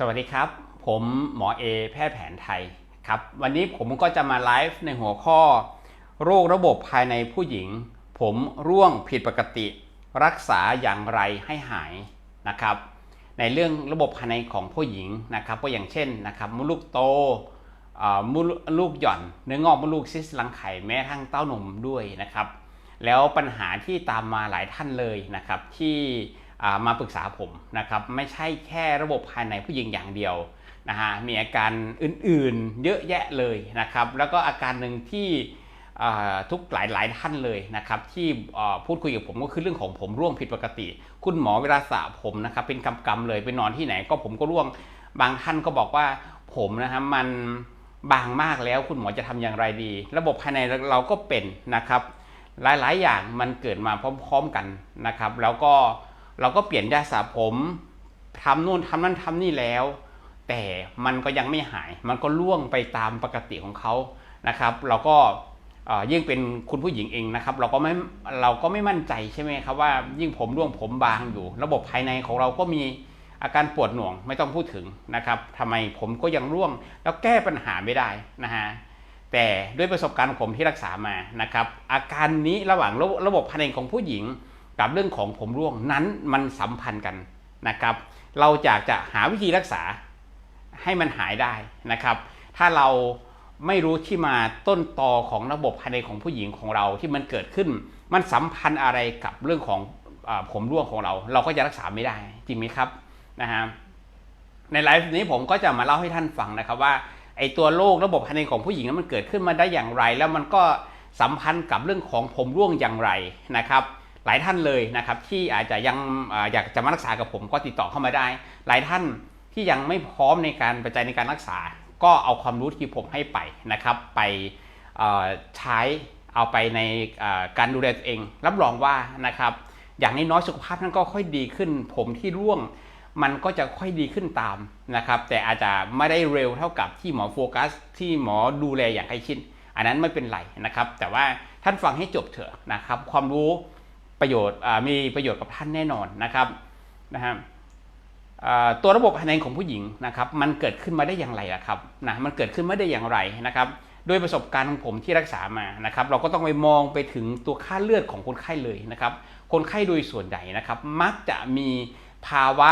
สวัสดีครับ ผมหมอเอแพทย์แผนไทยครับวันนี้ผมก็จะมาไลฟ์ในหัวข้อ โรคระบบภายในผู้หญิง ผมร่วงผิดปกติ รักษาอย่างไรให้หายนะครับ ในเรื่องระบบภายในของผู้หญิงนะครับก็อย่างเช่นนะครับมดลูกโตมดลูกหย่อน เนื้องอกมดลูกซิสต์รังไข่แม้กระทั่งเต้านมด้วยนะครับ แล้วปัญหาที่ตามมาหลายท่านเลยนะครับที่ มาปรึกษาผมนะครับไม่ใช่แค่ระบบภายในผู้หญิงอย่างเดียวนะฮะมีอาการอื่นๆ เยอะแยะเลยนะครับ แล้วก็อาการหนึ่งที่ทุกหลายหลายท่านเลยนะครับที่พูดคุยกับผมก็คือเรื่องของผมร่วงผิดปกติ คุณหมอเวลาสระผมนะครับเป็นกำๆเลยไปนอนที่ไหนก็ผมก็ร่วงบางท่านก็บอกว่าผมนะครับมันบางมากแล้วคุณหมอจะทำอย่างไรดี ระบบภายในเราก็เป็นนะครับ หลายๆ อย่างมันเกิดมาพร้อม ๆกันนะครับ แล้วก็ เราก็เปลี่ยนยาสระผมทำนู่นทำนั่นทำนี่แล้ว แต่มันก็ยังไม่หาย มันก็ล่วงไปตามปกติของเขานะครับ เราก็ยิ่งเป็นคุณผู้หญิงเองนะครับ เราก็ไม่เราก็ไม่มั่นใจใช่ไหมครับว่ายิ่งผมร่วงผมบางอยู่ ระบบภายในของเราก็มีอาการปวดหน่วงไม่ต้องพูดถึงนะครับทำไมผมก็ยังร่วง แล้วแก้ปัญหาไม่ได้นะฮะแต่ด้วยประสบการณ์ผมที่รักษามานะครับ อาการนี้ระหว่างระระบบภายในของผู้หญิง กับเรื่องของผมร่วงนั้นมันสัมพันธ์กันนะครับ เราอยากจะหาวิธีรักษาให้มันหายได้นะครับ ถ้าเราไม่รู้ที่มาต้นตอของระบบภายในของผู้หญิงของเราที่มันเกิดขึ้น มันสัมพันธ์อะไรกับเรื่องของอผมร่วงของเรา เราก็จะรักษาไม่ได้จริงไหมครับนะฮะในไลฟ์นี้ผมก็จะมาเล่าให้ท่านฟังนะครับว่าไอตัวโรคระบบภายในของผู้หญิงนั้นมันเกิดขึ้นมาได้อย่างไร แล้วมันก็สัมพันธ์กับเรื่องของผมร่วงอย่างไรนะครับ หลายท่านเลยนะครับที่อาจจะยังออยากจะมารักษากับผมก็ติดต่อเข้ามาได้ หลายท่านที่ยังไม่พร้อมในการปัจจัยในการรักษา ก็เอาความรู้ที่ผมให้ไปนะครับ ไปใช้เอาไปในการดูแลตัวเอง รับรองว่านะครับ อย่างน้อยสุขภาพนั้นก็ค่อยดีขึ้น ผมที่ร่วงมันก็จะค่อยดีขึ้นตามนะครับ แต่อาจจะไม่ได้เร็วเท่ากับที่หมอโฟกัส ที่หมอดูแลอย่างใกล้ชิดอันนั้นไม่เป็นไรนะครับ แต่ว่าท่านฟังให้จบเถอะนะครับ ความรู้ ประโยชน์มีประโยชน์กับท่านแน่นอนนะครับนะฮะตัวระบบภายในของผู้หญิงนะครับมันเกิดขึ้นมาได้อย่างไรล่ะครับนะมันเกิดขึ้นมาได้อย่างไรนะครับโดยประสบการณ์ของผมที่รักษามานะครับ เราก็ต้องไปมองไปถึงตัวค่าเลือดของคนไข้เลยนะครับ คนไข้โดยส่วนใหญ่นะครับ มักจะมีภาวะ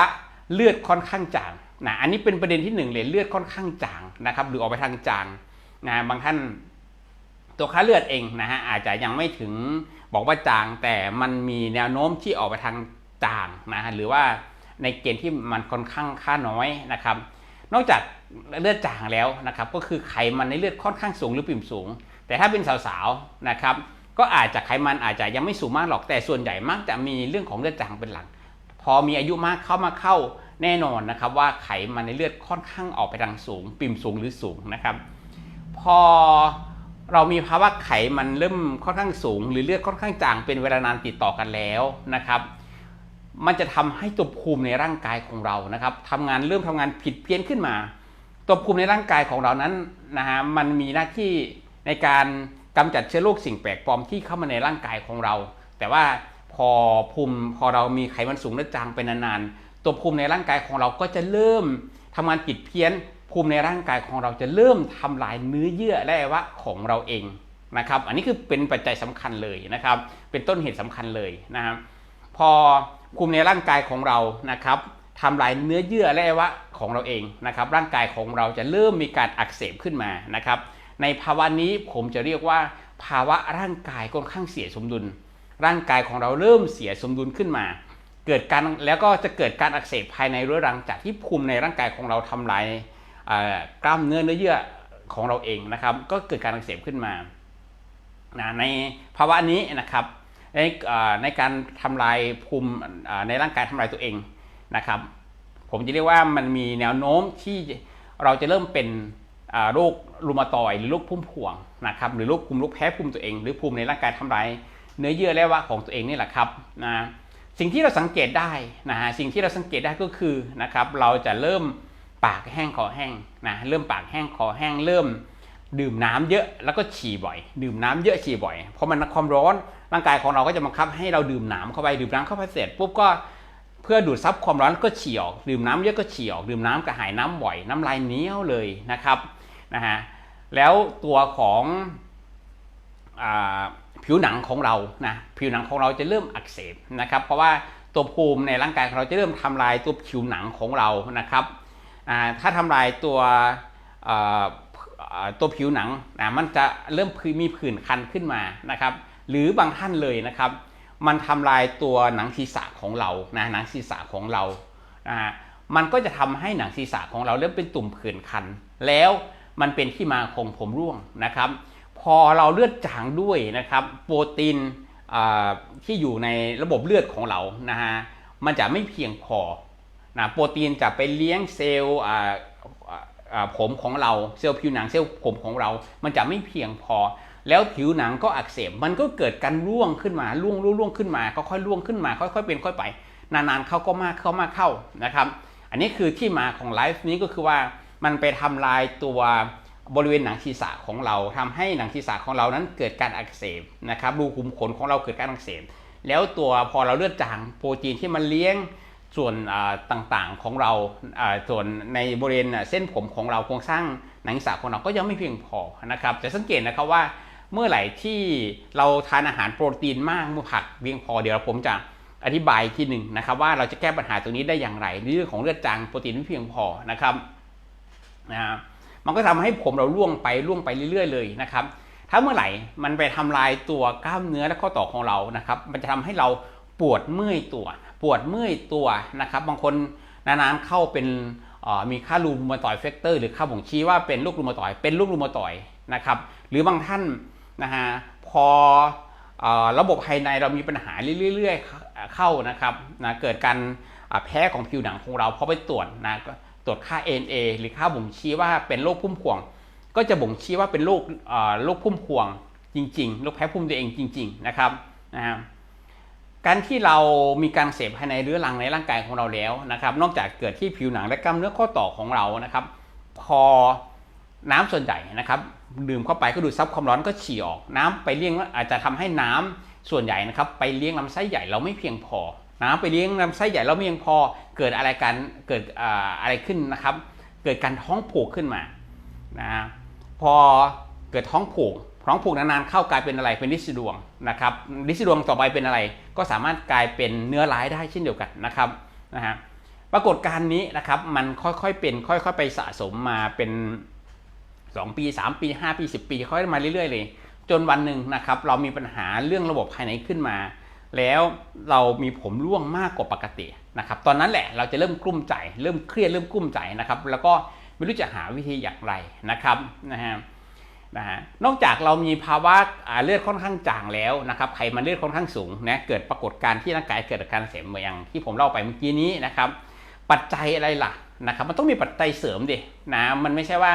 เลือดค่อนข้างจางนะอันนี้เป็นประเด็นที่หนึ่งเลยเลือดค่อนข้างจางนะครับหรือออกไปทางจางนะบางท่านตัวค่าเลือดเองนะฮะอาจจะยังไม่ถึง บอกว่าจางแต่มันมีแนวโน้มที่ออกไปทางจางนะฮะหรือว่าในเกณฑ์ที่มันค่อนข้างค่าน้อยนะครับ นอกจากเลือดจางแล้วนะครับ ก็คือไขมันในเลือดค่อนข้างสูงหรือปิ่มสูง แต่ถ้าเป็นสาวๆนะครับ ก็อาจจะไขมันอาจจะยังไม่สูงมากหรอกแต่ส่วนใหญ่มักจะมีเรื่องของเลือดจางเป็นหลักพอมีอายุมากเข้ามาเข้าแน่นอนนะครับ ว่าไขมันในเลือดค่อนข้างออกไปทางสูง ปิ่มสูงหรือสูงนะครับ พอ เรามีภาวะไขมันเริ่มค่อนข้างสูง หรือเลือดค่อนข้างจางเป็นเวลานานติดต่อกันแล้วนะครับ มันจะทำให้ตัวภูมิในร่างกายของเรานะครับทำงานเริ่มทำงานผิดเพี้ยนขึ้นมา ตัวภูมิในร่างกายของเรานั้นนะฮะมันมีหน้าที่ในการกำจัดเชื้อโรคสิ่งแปลกปลอมที่เข้ามาในร่างกายของเรา แต่ว่าพอภูมิพอเรามีไขมันสูงและจางไปนานๆตัวภูมิในร่างกายของเราก็จะเริ่มทำงานผิดเพี้ยน ภูมิในร่างกายของเราจะเริ่มทำลายเนื้อเยื่อและอวัยวะของเราเองนะครับ อันนี้คือเป็นปัจจัยสำคัญเลยนะครับ เป็นต้นเหตุสำคัญเลยนะครับพอภูมิในร่างกายของเรานะครับทำลายเนื้อเยื่อและอวัยวะของเราเองนะครับ ร่างกายของเราจะเริ่มมีการอักเสบขึ้นมานะครับ ในภาวะนี้ผมจะเรียกว่า ภาวะร่างกายค่อนข้างเสียสมดุล ร่างกายของเราเริ่มเสียสมดุลขึ้นมา เกิดการแล้วก็จะเกิดการอักเสบภายในเรื้อรังจากที่ภูมิในร่างกายของเราทำลาย กล้ามเนื้อเนื้อเยื่อของเราเองนะครับ ก็เกิดการอักเสบขึ้นมานะในภาวะนี้นะครับในในการทำลายภูมิในร่างกายทำลายตัวเองนะครับ ผมจะเรียกว่ามันมีแนวโน้มที่เราจะเริ่มเป็นโรครูมาตอยหรือโรคพุ่มพวงนะครับหรือโรคภูมิโรคแพ้ภูมิตัวเอง หรือภูมิในร่างกายทำลายเนื้อเยื่อและอวัยวะของตัวเองนี่แหละครับนะสิ่งที่เราสังเกตได้นะฮะสิ่งที่เราสังเกตได้ก็คือนะครับเราจะเริ่ม ปากแห้งคอแห้งนะเริ่มปากแห้งคอแห้งเริ่ม ดื่มน้ำเยอะแล้วก็ฉี่บ่อย ดื่มน้ำเยอะฉี่บ่อยเพราะมันความร้อนร่างกายของเราก็จะบังคับให้เราดื่มน้ำเข้าไปดื่มน้ำเข้าไปเสร็จปุ๊บก็เพื่อดูดซับความร้อนก็ฉี่ออกดื่มน้ำเยอะก็ฉี่ออกดื่มน้ำกระหายน้ำบ่อย น้ำลายเหนียวเลยนะครับนะฮะแล้วตัวของอผิวหนังของเรานะผิวหนังของเราจะเริ่มอักเสบนะครับ เพราะว่าตัวภูมิในร่างกายของเราจะเริ่มทำลายตัวผิวหนังของเรานะครับ ถ้าทำลายตัวตัวผิวหนังนะมันจะเริ่มมีผื่นคันขึ้นมานะครับ หรือบางท่านเลยนะครับ มันทำลายตัวหนังศีรษะของเรานะหนังศีรษะของเรานะมันก็จะทำให้หนังศีรษะของเราเริ่มเป็นตุ่มผื่นคัน แล้วมันเป็นที่มาของผมร่วงนะครับ พอเราเลือดจางด้วยนะครับ โปรตีนที่อยู่ในระบบเลือดของเรานะฮะมันจะไม่เพียงพอ นะโปรตีนจะไปเลี้ยงเซลล์ผมของเราเซลล์ผิวหนังเซลล์ผมของเรา มันจะไม่เพียงพอ แล้วผิวหนังก็อักเสบมันก็เกิดการร่วงขึ้นมาร่วงร่วงร่วงขึ้นมาก็ค่อยร่วงขึ้นมา ค่อยๆเป็นค่อยไป นานๆเข้าก็มากเข้ามากเข้านะครับ อันนี้คือที่มาของไลฟ์นี้ก็คือว่ามันไปทำลายตัวบริเวณหนังศีรษะของเราทำให้หนังศีรษะของเรานั้นเกิดการอักเสบนะครับรูขุมขนของเราเกิดการอักเสบแล้วตัวพอเราเลือดจางโปรตีนที่มันเลี้ยง ส่วนต่างๆของเราส่วนในบริเวณเส้นผมของเราโครงสร้างหนังศีรษะของเราก็ยังไม่เพียงพอนะครับจะสังเกตนะครับว่าเมื่อไหร่ที่เราทานอาหารโปรตีนมากมือผักเพียงพอเดี๋ยวผมจะอธิบายทีหนึ่งนะครับว่าเราจะแก้ปัญหาตรงนี้ได้อย่างไรเรื่องของเลือดจางโปรตีนไม่เพียงพอนะครับนะมันก็ทำให้ผมเราล่วงไปล่วงไปเรื่อย ๆ เลยนะครับ ถ้าเมื่อไหร่มันไปทำลายตัวกล้ามเนื้อและข้อต่อของเรานะครับ มันจะทำให้เราปวดเมื่อยตัว ปวดเมื่อยตัวนะครับ บางคนนานๆเข้าเป็นมีค่ารูมาตอยด์แฟกเตอร์หรือค่าบ่งชี้ว่าเป็นโรครูมาตอยเป็นโรครูมาตอยนะครับหรือบางท่านนะฮะพออระบบภายในเรามีปัญหาเรื่อยๆเข้านะครับนะเกิดการแพ้ของผิวหนังของเราพอไปตรวจนะก็ตรวจค่า NA หรือค่าบ่งชี้ว่าเป็นโรคพุ่มพวง ก็จะบ่งชี้ว่าเป็นโรคอ่อโรคพุ่มพวงจริงๆโรคแพ้ภูมิตัวเองจริง ๆ นะครับนะฮะ การที่เรามีการเสพภายในเรื้อรังในร่างกายของเราแล้วนะครับ นอกจากเกิดที่ผิวหนังและกล้ามเนื้อข้อต่อของเรานะครับ พอน้ำส่วนใหญ่นะครับ ดื่มเข้าไปก็ดูดซับความร้อนก็ฉี่ออก น้ำไปเลี้ยงอาจจะทำให้น้ำส่วนใหญ่นะครับไปเลี้ยงลำไส้ใหญ่เราไม่เพียงพอน้ำไปเลี้ยงลำไส้ใหญ่เราไม่เพียงพอเกิดอะไรกันเกิดอ่าอะไรขึ้นนะครับ เกิดการท้องผูกขึ้นมานะพอเกิดท้องผูก ท้องผูกนานๆเข้ากลายเป็นอะไรเป็นลิซิดวงนะครับลิซิดวงต่อไปเป็นอะไร ก็สามารถกลายเป็นเนื้อร้ายได้เช่นเดียวกันนะครับนะฮะปรากฏการณ์นี้นะครับมันค่อยๆเป็นค่อยๆไปสะสมมาเป็น 2 ปี 3 ปี 5 ปี 10 ปีค่อยมาเรื่อยๆเลย จนวันหนึ่งนะครับเรามีปัญหาเรื่องระบบภายในขึ้นมา แล้วเรามีผมร่วงมากกว่าปกตินะครับตอนนั้นแหละเราจะเริ่มกลุ้มใจ เริ่มเครียดเริ่มกลุ้มใจนะครับแล้วก็ไม่รู้จะหาวิธีอย่างไรนะครับนะฮะ นะฮะนอกจากเรามีภาวะเลือดค่อนข้างจางแล้วนะครับไขมันเลือดค่อนข้างสูงนะเกิดปรากฏการณ์ที่ร่างกายเกิดอาการเสบเหมือนอย่างที่ผมเล่าไปเมื่อกี้นี้นะครับปัจจัยอะไรล่ะนะครับมันต้องมีปัจจัยเสริมดินะมันไม่ใช่ว่า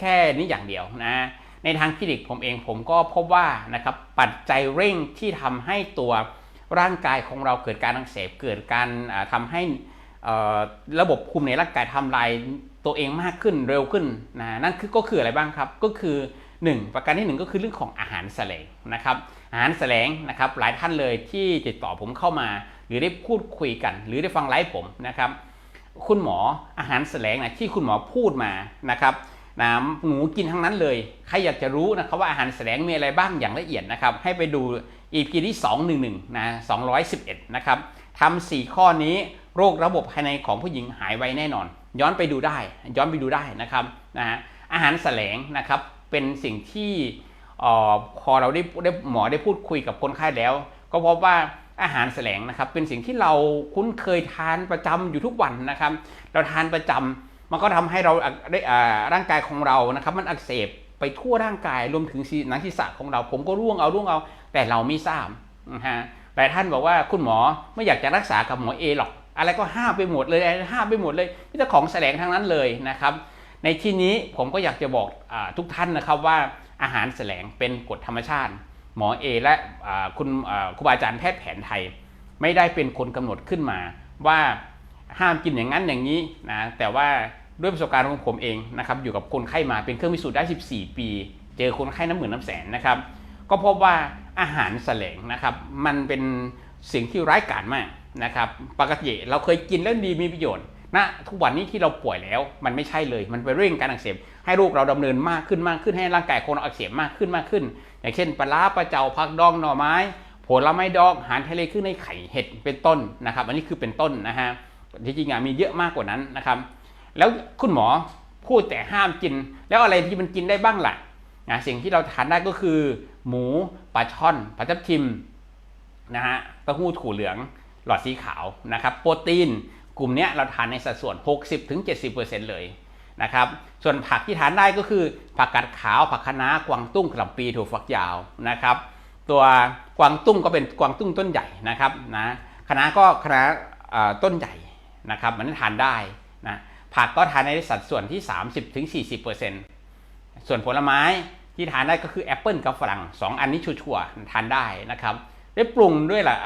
แค่นี้อย่างเดียวนะในทางคลินิกผมเองผมก็พบว่านะครับปัจจัยเร่งที่ทำให้ตัวร่างกายของเราเกิดการอักเสบเกิดการอ่าทำให้ระบบภูมิในร่างกายทำลายตัวเองมากขึ้นเร็วขึ้นนะนั่นคือก็คืออะไรบ้างครับ ก็คือ 1 ประการที่ 1 ก็คือเรื่องของอาหารแสลงนะครับอาหารแสลงนะครับหลายท่านเลยที่ติดต่อผมเข้ามา หรือได้พูดคุยกัน หรือได้ฟังไลฟ์ผมนะครับคุณหมออาหารแสลงนะที่คุณหมอพูดมานะครับนะหนูกินทั้งนั้นเลยใครอยากจะรู้นะครับว่าอาหารแสลงมีอะไรบ้างอย่างละเอียดนะครับให้ไปดู EP ที่ 211นะ211นะครับทำสี่ข้อนี้โรคระบบภายในของผู้หญิงหายไวแน่นอน ย้อนไปดูได้ ย้อนไปดูได้นะครับนะฮะอาหารแสลงนะครับ เป็นสิ่งที่พอเราได้ได้หมอได้พูดคุยกับคนไข้แล้ว ก็พบว่าอาหารแสลงนะครับ เป็นสิ่งที่เราคุ้นเคยทานประจำอยู่ทุกวันนะครับ เราทานประจำมันก็ทำให้เราได้อ่าร่างกายของเรานะครับ มันอักเสบไปทั่วร่างกายรวมถึงหนังศีรษะของเรา ผมก็ร่วงเอาร่วงเอา แต่เราไม่ทราบนะฮะหลายท่านบอกว่าคุณหมอไม่อยากจะรักษากับหมอเอหรอก อะไรก็ห้ามไปหมดเลยอะไรห้ามไปหมดเลยมีแต่ของแสลงทั้งนั้นเลยนะครับ ในที่นี้ผมก็อยากจะบอกอทุกท่านนะครับว่าอาหารแสลงเป็นกฎธรรมชาติ หมอเอและคุณครูบาอาจารย์แพทย์แผนไทย ไม่ได้เป็นคนกำหนดขึ้นมา ว่าห้ามกินอย่างนั้นอย่างนี้นะแต่ว่าด้วยประสบการณ์ของผมเองนะครับอยู่กับคนไข้มาเป็นเครื่องพิสูจน์ได้ 14 ปี เจอคนไข้น้ำหมื่นน้ำแสนนะครับก็พบว่าอาหารแสลงนะครับมันเป็นสิ่งที่ร้ายกาจมากนะครับปกติเราเคยกินแล้วดีมีประโยชน์ นะทุกวันนี้ที่เราป่วยแล้วมันไม่ใช่เลย มันไปเร่งการอักเสบให้โรคเราดำเนินมากขึ้นมากขึ้นให้ร่างกายของเราอักเสบมากขึ้นมากขึ้น อย่างเช่นปลาร้าปลาเจ้าผักดองหน่อไม้ ผลไม้ดองอาหารทะเลขึ้นในไข่เห็ดเป็นต้นนะครับ อันนี้คือเป็นต้นนะฮะที่จริงๆมีเยอะมากกว่านั้นนะครับ แล้วคุณหมอพูดแต่ห้ามกิน แล้วอะไรที่มันกินได้บ้างล่ะนะสิ่งที่เราทานได้ก็คือ หมูปลาช่อนปลาทับทิมนะฮะเต้าหู้ถั่วเหลืองหลอดสีขาวนะครับ โปรตีน กลุ่มนี้เราทานในสัดส่วน 60-70%เลยนะครับ ส่วนผักที่ทานได้ก็คือ ผักกาดขาว ผักคะน้ากวางตุ้งกระหล่ำปีถั่วฝักยาวนะครับ ตัวกวางตุ้งก็เป็นกวางตุ้งต้นใหญ่นะครับนะคะน้าก็คะน้าต้นใหญ่นะครับมันทานได้นะผักก็ทานในสัดส่วนที่ 30-40%ส่วนผลไม้ที่ทานได้ก็คือแอปเปิลกับฝรั่งสองอันนี้ชัวร์ๆทานได้นะครับ ได้ปรุงด้วยล่ะ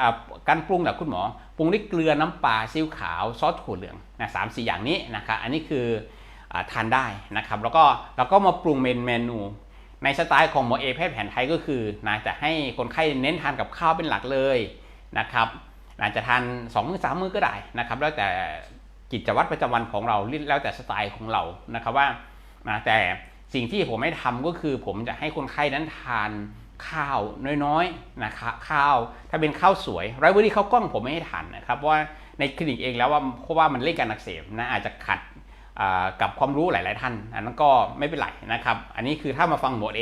การปรุงแบบคุณหมอ ปรุงด้วยเกลือน้ำปลาซีอิ๊วขาวซอสถั่วเหลืองนะสามสี่อย่างนี้นะครับอันนี้คืออทานได้นะครับแล้วก็เราก็มาปรุงเมนเมนู ในสไตล์ของหมอเอแพทย์แผนไทยก็คือนะจะให้คนไข้เน้นทานกับข้าวเป็นหลักเลยนะครับอาจจะทาน2มื้อสามมื้อก็ได้นะครับแล้วแต่กิจวัตรประจำวันของเราแล้วแต่สไตล์ของเรานะครับว่านะแต่สิ่งที่ผมไม่ทำก็คือผมจะให้คนไข้นั้นทาน ข้าวน้อยๆนะครับข้าวถ้าเป็นข้าวสวยไรเวอรี่ข้าวกล้องผมไม่ให้ทานนะครับว่าในคลินิกเองแล้วว่าเพราะว่ามันเล่นการอักเสบนะอาจจะขัดกับความรู้หลาย ๆ ท่าน อันนั้นก็ไม่เป็นไรนะครับ อันนี้คือถ้ามาฟังหมวด A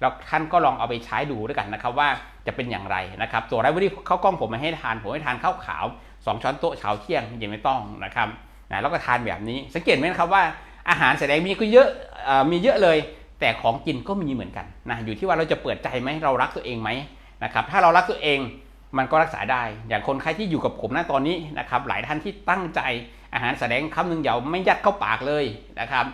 แล้วท่านก็ลองเอาไปใช้ดูด้วยกันนะครับว่าจะเป็นอย่างไรนะครับ ตัวไรเวอรี่ข้าวกล้องผมไม่ให้ทานผมให้ทานข้าวขาว 2 ช้อนโต๊ะเช้าเที่ยงย็นไม่ต้องนะครับนะแล้วก็ทานแบบนี้สังเกตไหมครับว่าอาหารแสดงมีก็เยอะอมีเยอะเลย แต่ของกินก็มีเหมือนกันนะอยู่ที่ว่าเราจะเปิดใจไหมเรารักตัวเองไหมนะครับถ้าเรารักตัวเองมันก็รักษาได้ อย่างคนไข้ที่อยู่กับผมณตอนนี้นะครับหลายท่านที่ตั้งใจอาหารแสดงคำหนึ่งอย่าไม่ยัดเข้าปากเลยนะครับ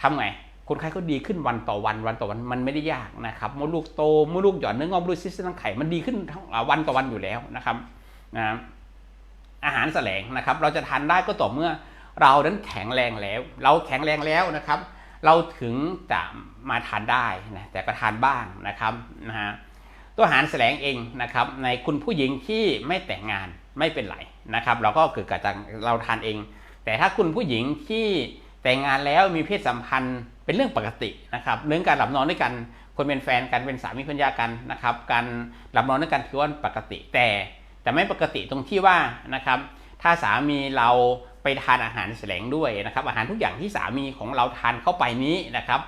ทำไงคนไข้ก็ดีขึ้นวันต่อวันวันต่อวันมันไม่ได้ยากนะครับมดลูกโตมดลูกหย่อนเนื้องอกมดลูกซิสเตอร์ไข่มันดีขึ้นวันต่อวันอยู่แล้วนะครับนะอาหารแสลงนะครับ เราจะทานได้ก็ต่อเมื่อเรานั้นแข็งแรงแล้ว เราแข็งแรงแล้วนะครับ เราถึงจะมาทานได้นะแต่ก็ทานบ้างนะครับนะฮะตัวหารแสลงเองนะครับในคุณผู้หญิงที่ไม่แต่งงานไม่เป็นไรนะครับ เราก็เกิดกับเราทานเอง แต่ถ้าคุณผู้หญิงที่แต่งงานแล้วมีเพศสัมพันธ์เป็นเรื่องปกตินะครับเรื่องการหลับนอนด้วยกันคนเป็นแฟนกันเป็นสามีภรรยากันนะครับการหลับนอนด้วยกันถือว่าปกติแต่แต่ไม่ปกติตรงที่ว่านะครับถ้าสามีเรา ไปทานอาหารแสลงด้วยนะครับอาหารทุกอย่างที่สามีของเราทานเข้าไปนี้นะครับ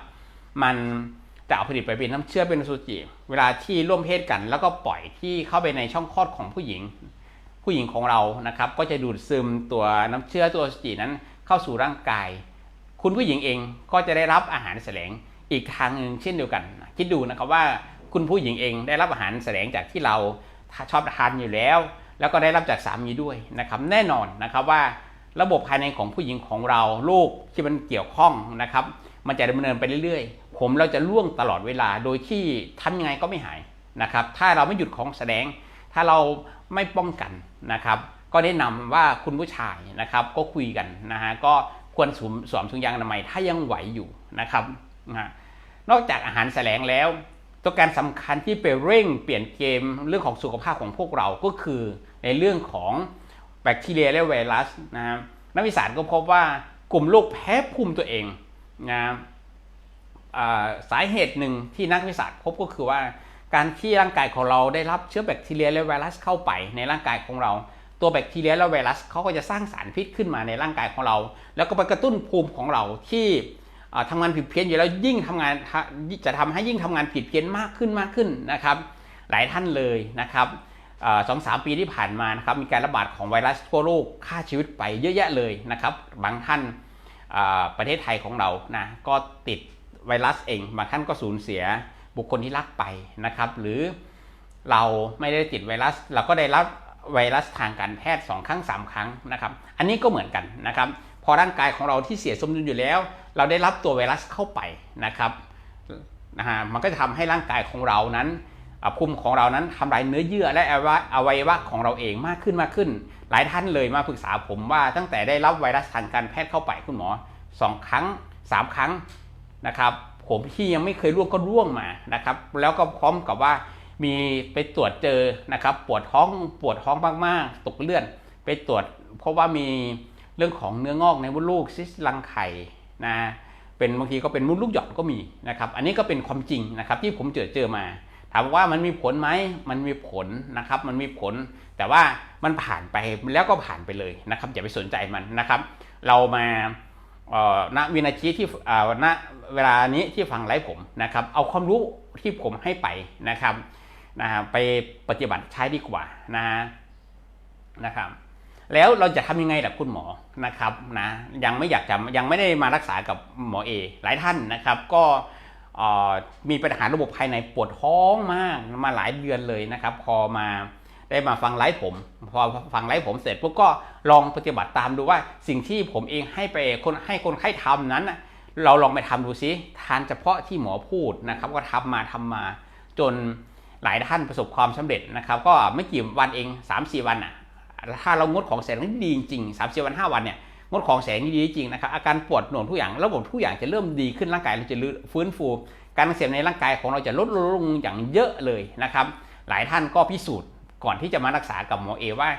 มันจะเอาผลิตไปเป็นน้ำเชื่อเป็นอสุจิเวลาที่ร่วมเพศกัน แล้วก็ปล่อยที่เข้าไปในช่องคลอดของผู้หญิง ผู้หญิงของเรานะครับ ก็จะดูดซึมตัวน้ำเชื่อตัวอสุจินั้นเข้าสู่ร่างกาย คุณผู้หญิงเองก็จะได้รับอาหารแสลงอีกทางหนึ่งเช่นเดียวกัน คิดดูนะครับว่าคุณผู้หญิงเองได้รับอาหารแสลงจากที่เราชอบทานอยู่แล้ว แล้วก็ได้รับจากสามีด้วยนะครับ แน่นอนนะครับว่า ระบบภายในของผู้หญิงของเราลูกที่มันเกี่ยวข้องนะครับ มันจะดำเนินไปเรื่อยๆ ผมเราจะล่วงตลอดเวลาโดยที่ทำยังไงก็ไม่หายนะครับ ถ้าเราไม่หยุดของแสดง ถ้าเราไม่ป้องกันนะครับ ก็แนะนำว่าคุณผู้ชายนะครับ ก็คุยกันนะฮะก็ควรสวมสวมถุงยางอนามัยถ้ายังไหวอยู่นะครับนะนอกจากอาหารแสลงแล้ว ตัวการสำคัญที่ไปเร่งเปลี่ยนเกมเรื่องของสุขภาพของพวกเราก็คือในเรื่องของ แบคทีเรียและไวรัสนะครับนักวิสารก็พบว่ากลุ่มโรคแพ้ภูมิตัวเองนะสาเหตุหนึ่งที่นักวิสาสตร์พบก็คือว่า การที่ร่างกายของเราได้รับเชื้อแบคทีเรียและไวรัสเข้าไปในร่างกายของเรา ตัวแบคทีเรียและไวรัสเขาก็จะสร้างสารพิษขึ้นมาในร่างกายของเรา แล้วก็ไปกระตุ้นภูมิของเราที่ทำงานผิดเพี้ยนอยู่แล้วยิ่งทำงานจะทำให้ยิ่งทำงานผิดเพี้ยนมากขึ้นมากขึ้นนะครับ หลายท่านเลยนะครับ สองสามปีที่ผ่านมานะครับมีการระบาดของไวรัสทั่วโลกฆ่าชีวิตไปเยอะแยะเลยนะครับ บางท่านประเทศไทยของเรานะก็ติดไวรัสเอง บางท่านก็สูญเสียบุคคลที่รักไปนะครับ หรือเราไม่ได้ติดไวรัส เราก็ได้รับไวรัสทางการแพทย์ 2 ครั้ง 3 ครั้งนะครับ อันนี้ก็เหมือนกันนะครับ พอร่างกายของเราที่เสียสมดุลอยู่แล้ว เราได้รับตัวไวรัสเข้าไปนะครับนะฮะมันก็จะทำให้ร่างกายของเรานั้น ภูมิของเรานั้นทำลายเนื้อเยื่อและอวัยวะของเราเองมากขึ้นมากขึ้น หลายท่านเลยมาปรึกษาผมว่าตั้งแต่ได้รับไวรัสทางการแพทย์เข้าไปคุณหมอ 2 ครั้ง 3 ครั้งนะครับผมที่ยังไม่เคยร่วงก็ร่วงมานะครับ แล้วก็พร้อมกับว่ามีไปตรวจเจอนะครับ ปวดท้องปวดท้องมากๆ ตกเลือดไปตรวจ เพราะว่ามีเรื่องของเนื้องอกในมดลูกซิสรังไข่นะเป็นบางทีก็เป็นมดลูกหย่อนก็มีนะครับ อันนี้ก็เป็นความจริงนะครับที่ผมเจอเจอมาามว่ามันมีผลไหมมันมีผลนะครับ มันมีผล แต่ว่ามันผ่านไปแล้วก็ผ่านไปเลยนะครับอย่าไปสนใจมันนะครับ เรามาณวินาทีที่ณเวลานี้ที่ฟังไลฟ์ผมนะครับ เอาความรู้ที่ผมให้ไปนะครับนะฮะไปปฏิบัติใช้ดีกว่านะนะครับ แล้วเราจะทำยังไงล่ะคุณหมอนะครับนะยังไม่อยากจะยังไม่ได้มารักษากับหมอเอหลายท่านนะครับ ก็ มีปัญหาระบบภายในปวดท้องมากมาหลายเดือนเลยนะครับ พอมาได้มาฟังไลฟ์ผม พอฟังไลฟ์ผมเสร็จปุ๊บก็ลองปฏิบัติตามดูว่าสิ่งที่ผมเองให้ไปคนให้คนไข้ทำนั้น เราลองไปทำดูซิทานเฉพาะที่หมอพูดนะครับ ก็ทำมาทำมาจนหลายท่านประสบความสำเร็จนะครับ ก็ไม่กี่วันเอง 3-4 วันอะถ้าเรางดของแสงที่ดีจริงๆสามสิบวันห้าวันเนี่ย งดของแสงดีจริงนะครับอาการปวดหน่วงทุกอย่างระบบทุกอย่างจะเริ่มดีขึ้นร่างกายเราจะฟื้นฟู การอักเสบในร่างกายของเราจะลดลงอย่างเยอะเลยนะครับ หลายท่านก็พิสูจน์ก่อนที่จะมารักษากับหมอเอว่า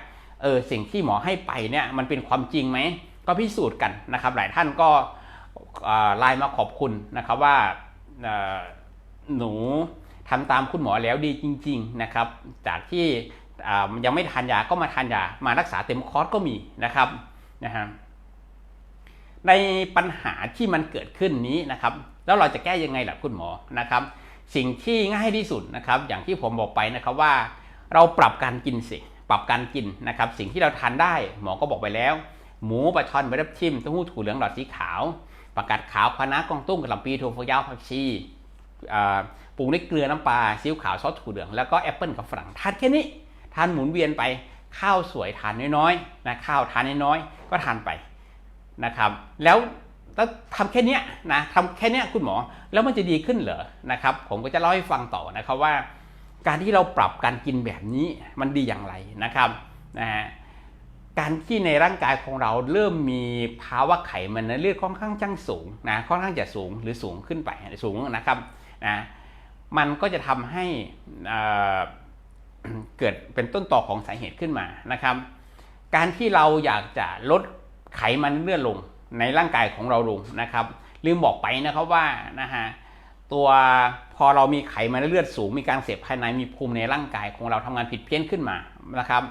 เออสิ่งที่หมอให้ไปเนี่ยมันเป็นความจริงไหมก็พิสูจน์กันนะครับ หลายท่านก็ไลน์มาขอบคุณนะครับว่าหนูทำตามคุณหมอแล้วดีจริง ๆนะครับ จากที่ยังไม่ทานยาก็มาทานยามารักษาเต็มคอร์สก็มีนะครับนะฮะ ในปัญหาที่มันเกิดขึ้นนี้นะครับ แล้วเราจะแก้ยังไงล่ะคุณหมอนะครับ สิ่งที่ง่ายที่สุดนะครับ อย่างที่ผมบอกไปนะครับว่า เราปรับการกินสิปรับการกินนะครับ สิ่งที่เราทานได้หมอก็บอกไปแล้ว หมูปลาช่อนใบรับทิมเต้าหู้ถั่วเหลืองหลอดสีขาวผักกาดขาวคะน้ากวางตุ้งกระหล่ำปีถั่วฝักยาวผักชีปรุงด้วยเกลือน้ำปลาซีอิ๊วขาวซอสถั่วเหลืองแล้วก็แอปเปิลกับฝรั่งทานแค่นี้ ทานหมุนเวียนไปข้าวสวยทานน้อยๆนะข้าวทานน้อยๆก็ทานไป นะครับ แล้วแล้วทำแค่นี้นะทำแค่นี้คุณหมอ แล้วมันจะดีขึ้นเหรอนะครับ ผมก็จะเล่าให้ฟังต่อนะครับว่า การที่เราปรับการกินแบบนี้มันดีอย่างไรนะครับนะฮะการที่ในร่างกายของเราเริ่มมีภาวะไขมันในเลือดค่อนข้างจังสูงนะค่อนข้างจะสูงหรือสูงขึ้นไปสูงนะครับนะมันก็จะทำให้เกิดเป็นต้นต่อของสาเหตุขึ้นมานะครับ การที่เราอยากจะลด ไขมันเลือดลงในร่างกายของเราลงนะครับ ลืมบอกไปนะครับว่านะฮะตัวพอเรามีไขมันเลือดสูง มีการเสพภายในมีภูมิในร่างกายของเราทำงานผิดเพี้ยนขึ้นมานะครับ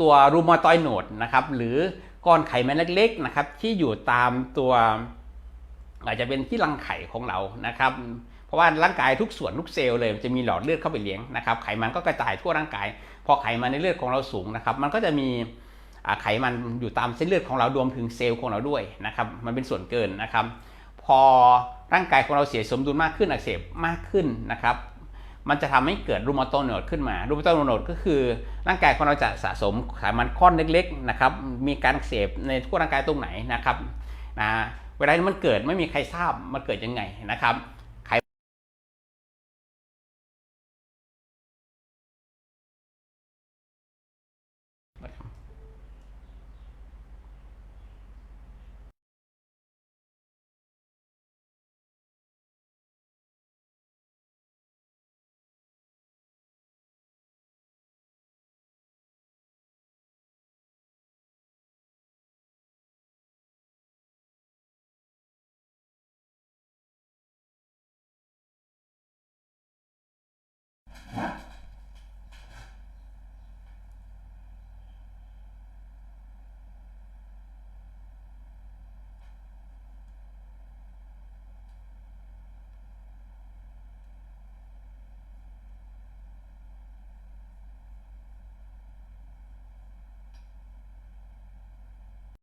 ตัวรูมาตอยโนดนะครับหรือก้อนไขมันเล็กๆนะครับที่อยู่ตามตัวอาจจะเป็นที่รังไข่ของเรานะครับ เพราะว่าร่างกายทุกส่วนทุกเซลล์เลยมันจะมีหลอดเลือดเข้าไปเลี้ยงนะครับ ไขมันก็กระจายทั่วร่างกาย พอไขมันในเลือดของเราสูงนะครับ มันก็จะมี ไขมันอยู่ตามเส้นเลือดของเรารวมถึงเซลล์ของเราด้วยนะครับ มันเป็นส่วนเกินนะครับ พอร่างกายของเราเสียสมดุลมากขึ้นอักเสบมากขึ้นนะครับมันจะทำให้เกิดรูมาตโนดขึ้นมา รูมาตโนดก็คือ ร่างกายของเราจะสะสมไขมันก้อนเล็กๆนะครับ มีการอักเสบในทั่วร่างกายตรงไหนนะครับนะเวลาที่มันเกิดไม่มีใครทราบมันเกิดยังไงนะครับ